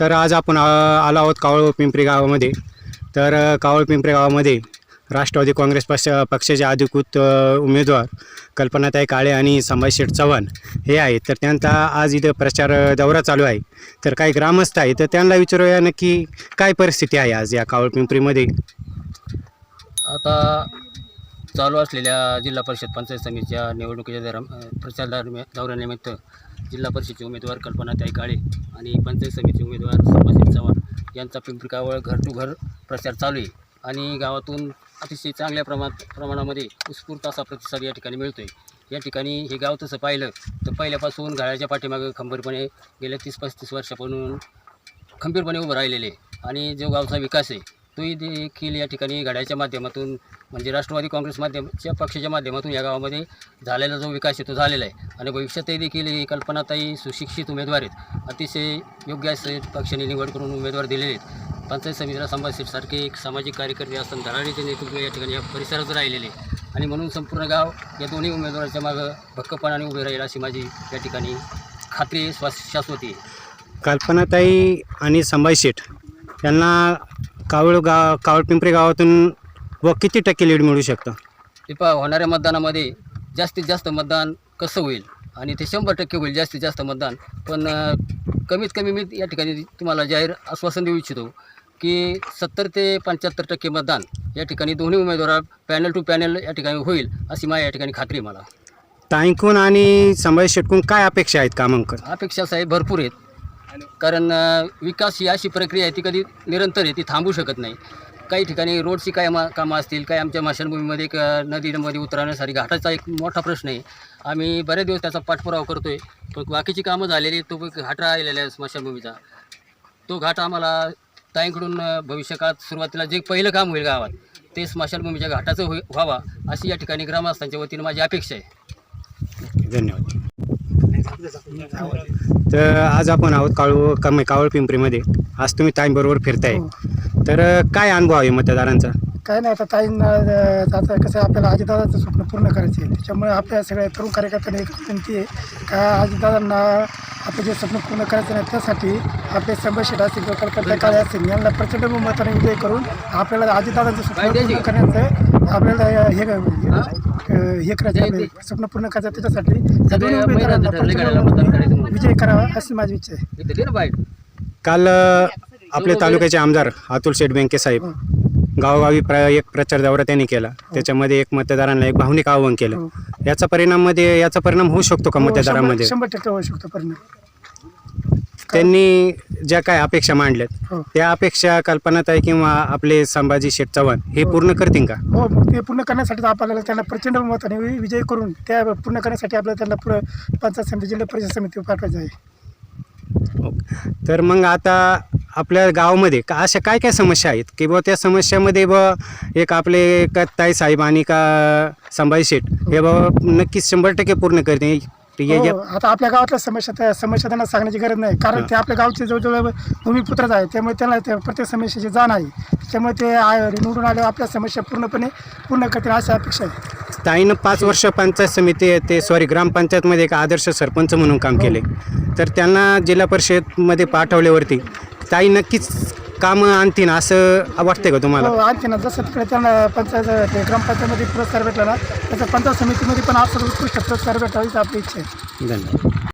तर आज आपण आलो आहोत कावळ पिंपरी गावामध्ये. तर कावळ पिंपरी गावामध्ये राष्ट्रवादी काँग्रेस पक्ष पक्षाचे अधिकृत उमेदवार कल्पनाताई काळे आणि संभाजी शेठ चव्हाण हे आहेत. तर त्यांचा आज इथं प्रचार दौरा चालू आहे. तर काही ग्रामस्थ आहे तर त्यांना विचारूया नक्की काय परिस्थिती आहे आज या कावळ पिंपरीमध्ये? आता चालू असलेल्या जिल्हा परिषद पंचायत समितीच्या निवडणुकीच्या दरम प्रचार दरम्या दौऱ्यानिमित्त जिल्हा परिषदचे उमेदवार कल्पनाताई काळे आणि पंचायत समितीचे उमेदवार संभाजी चव्हाण यांचा पिंपरीकावळ घर टू घर प्रचार चालू आहे. आणि गावातून अतिशय चांगल्या प्रमा प्रमाणामध्ये उत्स्फूर्त असा प्रतिसाद या ठिकाणी मिळतो आहे या ठिकाणी हे गाव तसं पाहिलं तर पहिल्यापासून गाळ्याच्या पाठीमागं खंबीरपणे गेल्या तीस पस्तीस वर्षापासून खंबीरपणे उभं राहिलेले आणि जो गावचा विकास आहे तोही देखील या ठिकाणी घड्याच्या माध्यमातून म्हणजे राष्ट्रवादी काँग्रेस माध्यमाच्या पक्षाच्या माध्यमातून या गावामध्ये झालेला जो विकास आहे तो झालेला आहे. आणि भविष्यातही देखील ही कल्पनाताई सुशिक्षित उमेदवार आहेत. अतिशय योग्य असे पक्षाने निवड करून उमेदवार दिलेले आहेत. पंचायत समितीला संभाजी एक सामाजिक कार्यकर्ते असताना धडाडीचे नेतृत्व या ठिकाणी या परिसरात राहिलेले आणि म्हणून संपूर्ण गाव या दोन्ही उमेदवाराच्या मागं भक्कपणाने उभे राहील अशी माझी या ठिकाणी खात्री श्वास शाश्वती कल्पनाताई आणि संभाजी शेठ यांना कावळ गा कावळ पिंपरी गावातून व किती टक्के लीड मिळू शकतं? ते पहा होणाऱ्या मतदानामध्ये जास्तीत जास्त मतदान कसं होईल? आणि ते शंभर टक्के होईल जास्तीत जास्त मतदान. पण अ, कमीत कमी मी या ठिकाणी तुम्हाला जाहीर आश्वासन देऊ इच्छितो की सत्तर ते पंच्याहत्तर टक्के मतदान या ठिकाणी दोन्ही उमेदवार पॅनल टू पॅनल या ठिकाणी होईल अशी माझ्या या ठिकाणी खात्री आहे मला. ताईंकून आणि संभाजी शेटकून काय अपेक्षा आहेत कामांकन अपेक्षा साहेब भरपूर आहेत. कारण विकास ही अशी प्रक्रिया आहे ती कधी निरंतर आहे ती थांबू शकत नाही. काही ठिकाणी रोडची काय मा कामं असतील काही आमच्या माशांभूमीमध्ये एक नदीमध्ये उतरण्यासाठी घाटाचा एक मोठा प्रश्न आहे. आम्ही बरेच दिवस त्याचा पाठपुरावा करतो आहे पण बाकीची कामं झालेली तो घाट राहिलेला आहे स्मशानभूमीचा तो घाट आम्हाला ताईंकडून भविष्यकाळात सुरुवातीला जे पहिलं काम होईल गावात ते स्मशानभूमीच्या घाटाचं होई व्हावा अशी या ठिकाणी ग्रामस्थांच्या वतीनं माझी अपेक्षा आहे. धन्यवाद. तर आज आपण आहोत काळू कम कावळ पिंपरीमध्ये. आज तुम्ही ताईंबरोबर फिरताय. तर काय अनुभव आहे मतदारांचा? काय नाही आता ताईंना आता कसं आपल्याला अजितदादाचं स्वप्न पूर्ण करायचे आहे. त्याच्यामुळे आपल्या सगळ्या तरुण कार्यकर्त्यांना एक विनंती आहे का अजितदादांना आपलं जे स्वप्न पूर्ण करायचं नाही त्यासाठी आपले संभाषित असतील किंवा कल्पना काळे असतील यांना प्रचंड मताने विजय करून आपल्याला अजितदादांचं स्वप्न पूर्ण करण्याचं आपल्याला हे हे करायचं स्वप्न पूर्ण करायचं त्याच्यासाठी. विजय करावा अशी माझी इच्छा आहे. काल आपले तालुक्याचे आमदार अतुल शेठ बेंके साहेब गावोगावी प्र एक प्रचार दौरा त्यांनी केला. त्याच्यामध्ये एक मतदारांना एक भावनिक आव्हान केलं. हो. याचा परिणाममध्ये याचा परिणाम होऊ शकतो का हो, मतदारामध्ये? शंभर शंभर टक्के होऊ शकतो परिणाम. त्यांनी ज्या काय अपेक्षा मांडल्यात हो. त्या अपेक्षा कल्पनाताई किंवा आपले संभाजी शेठ चव्हाण हे पूर्ण करतील का? हो ते पूर्ण करण्यासाठी आपल्याला त्यांना प्रचंड मताने विजय करून त्या पूर्ण करण्यासाठी आपल्याला त्यांना पंचायत समिती जिल्हा परिषद समिती पाठवायचं आहे. ओके. तर मग आता आपल्या गावामध्ये का अशा काय काय समस्या आहेत? की बुवा त्या समस्यामध्ये ब एक आपले का ताई साहेब आणि का संभाजी शेठ हे बाबा नक्कीच शंभर टक्के पूर्ण करते. हो, आता आपल्या गावातल्या समस्या त्या समस्या त्यांना सांगण्याची गरज नाही. कारण ते आपल्या गावचे जवळजवळ भूमिपुत्रच आहे त्यामुळे त्यांना त्या प्रत्येक समस्येची जाण आहे. त्यामुळे ते आ- निवडून आल्यावर आपल्या समस्या पूर्णपणे पूर्ण करतील अशी अपेक्षा आहे. ताईनं पाच वर्ष पंचायत समिती ते सॉरी ग्रामपंचायतमध्ये एक आदर्श सरपंच म्हणून काम केले. तर त्यांना जिल्हा परिषदमध्ये पाठवल्यावरती ताई नक्कीच कामं आणतीन असं वाटतंय का तुम्हाला? हो आणखी ना जसं तिकडे त्यांना पंचायत ते ग्रामपंचायतमध्ये पुरस्कार भेटला ना तसं पंचायत समितीमध्ये पण असं उत्कृष्ट पुरस्कार भेटावा हीच आपली इच्छा आहे. धन्यवाद.